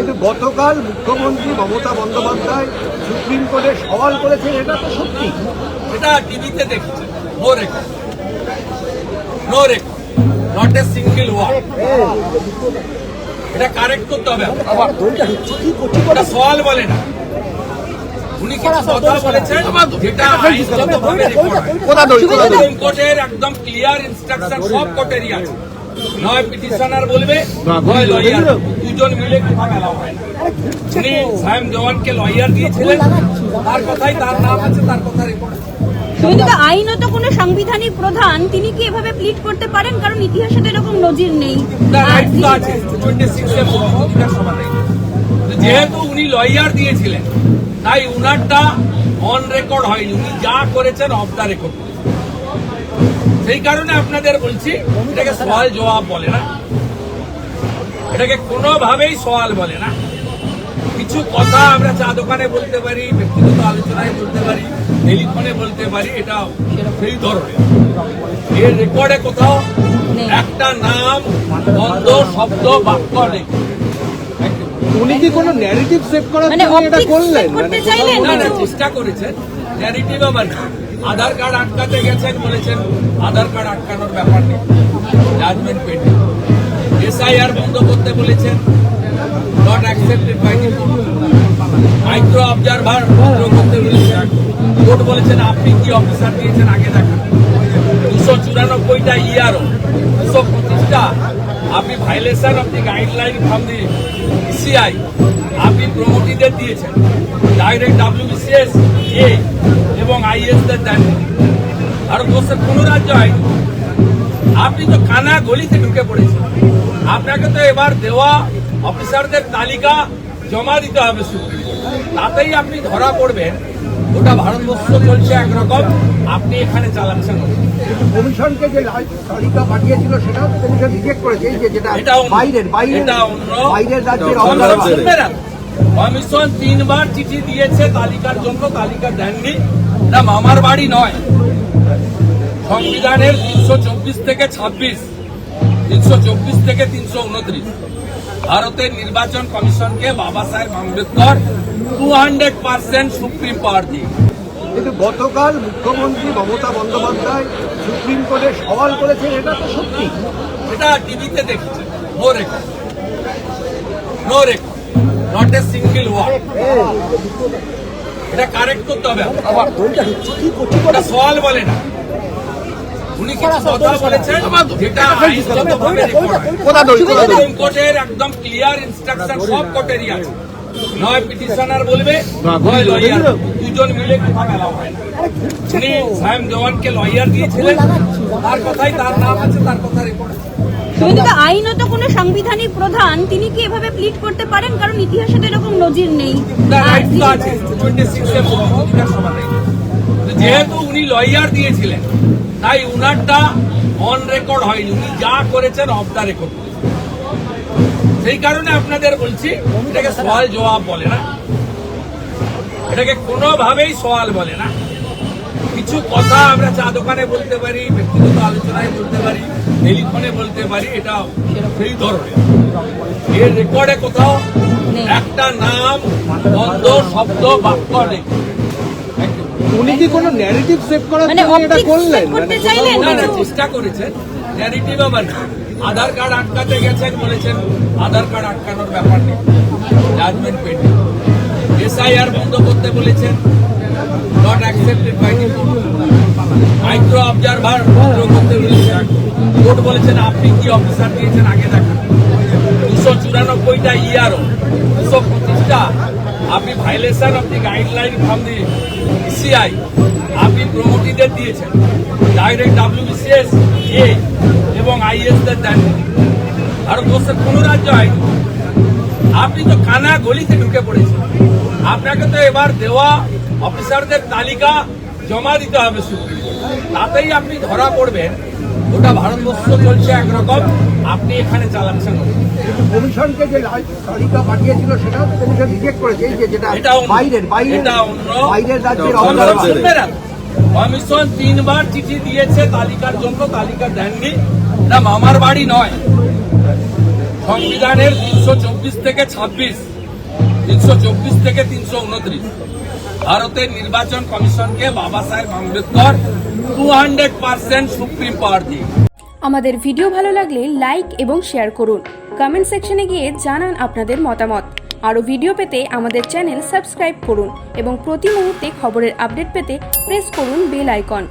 কিন্তু গতকাল মুখ্যমন্ত্রী মমতা বন্দ্যোপাধ্যায় সুপ্রিম কোর্টে সওয়াল করেছেন এটা তো সত্যি। এটা টিভিতে দেখেছেন। No record no record not a single word এটা কারেক্ট করতে হবে এটা সওয়াল বলে না। উনি কথা বলেছেন যেটা আইনগতভাবে সুপ্রিম কোর্টের একদম ক্লিয়ার ইনস্ট্রাকশন সব কোর্টেরই আছে। নয় পিটিশনার বলবে নয় লয়ার দুজন মিলে মেলা হয় উনি সায়েম জওয়ানকে লয়ার দিয়েছিলেন। তার কথাই তার নাম আছে তার কথা রেকর্ড কিন্তু আইনত কোনো সাংবিধানিক প্রধান তিনি কি এভাবে প্লিট করতে পারেন? কারণ ইতিহাসে তো এরকম নজির নেই। যেহেতু উনি লয়ার দিয়েছিলেন তাই উনারটা অন রেকর্ড হয়নি। উনি যা করেছেন অফ দ্য রেকর্ড সেই কারণে আপনাদের বলছি এটাকে সওয়াল জবাব বলে না। এটাকে কোনোভাবেই সওয়াল বলে না। কিছু কথা আমরা চা দোকানে বলতে পারি ব্যক্তিগত আলোচনায় বলতে পারি টেলিফোনে বলতে পারি এটা সেই ধরনের। এর রেকর্ডে কোথাও একটা নাম বন্ধ শব্দ বাক্য নেই। উনি কি কোনো ন্যারেটিভ সেভ করার মানে জন্য এটা করলেন? মানে না না চেষ্টা করেছেন। ন্যারেটিভ আবার আধার কার্ড আটকাতে গেছেন বলেছেন আধার কার্ড আটকানোর ব্যাপার নেই। জাজমেন্ট পেন্ডিং এসআইআর বন্ধ করতে বলেছেন। Not accepted by micro observer বন্ধ করতে বলেছেন। কোর্ট বলেছেন, আপনি কি অফিসার দিয়েছেন? আগে দেখান। দুশো চুরানব্বইটা ইয়ারও দুশো পঁচিশটা। আপনি violation of the guideline from the ECI আপনি প্রমোটিদের দিয়েছেন। ডাইরেক্ট ডাব্লিউবিসিএস এ এবং আইএস দের দেন ভারতবর্ষের কোনো রাজ্য হয়নি আপনি তো কানা গলিতে ঢুকে পড়েছেন। আপনাকে তো এবার দেওয়া অফিসারদের তালিকা জমা দিতে হবে সুপ্রিম তাতেই আপনি ধরা পড়বেন গোটা ভারতবর্ষ চলছে একরকম আপনি এখানে চালাচ্ছেন কমিশনকে যে তালিকা পাঠিয়েছিল সেটাও কমিশন রিজেক্ট করেছে এই যে যেটা এটা অন্য। বাইরের বাইরের অন্য। বাইরের রাজ্যের কমিশন observer। শুনবে না। কমিশন তিনবার চিঠি দিয়েছে তালিকার জন্য তালিকা দেননি মামার বাড়ি নয় সংবিধানের তিনশো চব্বিশ থেকে ছাব্বিশ তিনশো চব্বিশ থেকে তিনশো উনত্রিশ। ভারতের নির্বাচন কমিশনকে Baba Saheb Ambedkar two hundred percent supreme power দিয়ে। কিন্তু গতকাল মুখ্যমন্ত্রী মমতা বন্দ্যোপাধ্যায় সুপ্রিম কোর্টে সওয়াল করেছেন এটা তো সত্যি। এটা টিভিতে দেখেছেন। No record no record not a single word এটা কারেক্ট করতে হবে। সওয়াল বলে না। উনি কিছু কথা বলেছেন যেটা সুপ্রিম কোর্টের একদম ক্লিয়ার ইনস্ট্রাকশন সব কোর্টেরই আছে। নয় পিটিশনার বলবে নয় লয়ার দুজন মিলে কথা বলা হয়। উনি সায়েম জওয়ানকে লয়ার দিয়েছিলেন। তার কথাই তার নাম আছে তার কথা রেকর্ড আছে। কিন্তু আইনত কোনো সাংবিধানিক প্রধান তিনি কি এভাবে প্লিট করতে পারেন? কারণ ইতিহাসে তো এরকম নজির নেই। যেহেতু উনি লয়ার দিয়েছিলেন তাই উনারটা অন রেকর্ড হয়নি। উনি যা করেছেন অফ দ্য রেকর্ড সেই কারণে আপনাদের বলছি এটাকে সওয়াল জবাব বলে না। এটাকে কোনোভাবেই সওয়াল বলে না। কিছু কথা আমরা চা দোকানে বলতে পারি ব্যক্তিগত আলোচনায় বলতে পারি টেলিফোনে বলতে পারি এটা সেই ধরনের। এর রেকর্ডে কোথাও একটা নাম বন্ধ শব্দ বাক্য নেই। উনি কি কোনো ন্যারেটিভ সেভ করার মানে জন্য এটা করলেন? মানে না না চেষ্টা করেছেন। ন্যারেটিভ আবার আধার কার্ড আটকাতে গেছেন বলেছেন আধার কার্ড আটকানোর ব্যাপার নেই। জাজমেন্ট পেন্ডিং এসআইআর বন্ধ করতে বলেছেন। Not accepted by the micro observer করতে কোর্ট বলেছেন, আপনি কি অফিসার দিয়েছেন? আগে দেখান। দুশো চুরানব্বইটা ইয়ারও দুশো পঁচিশটা আপনি violation of the guideline from the ECI আপনি প্রমোটিদের দিয়েছেন। ডাইরেক্ট ডাব্লিউবিসিএস এ এবং আইএস দের দেন। ভারতবর্ষের কোনো রাজ্য হয়নি আপনি তো কানা গলিতে ঢুকে পড়েছেন। আপনাকে তো এবার দেওয়া অফিসারদের তালিকা জমা দিতে হবে সুপ্রিম কোর্টে। তাতেই আপনি ধরা পড়বেন গোটা ভারতবর্ষ চলছে একরকম আপনি এখানে চালাচ্ছেন কমিশনকে যে তালিকা পাঠিয়েছিল সেটাও কমিশন রিজেক্ট করেছে এই যে যেটা। বাইরের বাইরের বাইরের রাজ্যের কমিশন তিনবার চিঠি দিয়েছে তালিকার জন্য তালিকা দেননি মামার বাড়ি নয় সংবিধানের তিনশো চব্বিশ থেকে ছাব্বিশ তিনশো চব্বিশ থেকে তিনশো উনত্রিশ ভারতের নির্বাচন কমিশনকে Baba Saheb Ambedkar two hundred percent supreme power দিয়ে আমাদের ভিডিও ভালো লাগলে লাইক এবং শেয়ার করুন। কমেন্ট সেকশনে গিয়ে জানান আপনাদের মতামত। আরও ভিডিও পেতে আমাদের চ্যানেল সাবস্ক্রাইব করুন এবং প্রতি মুহূর্তে খবরের আপডেট পেতে প্রেস করুন বেল আইকন।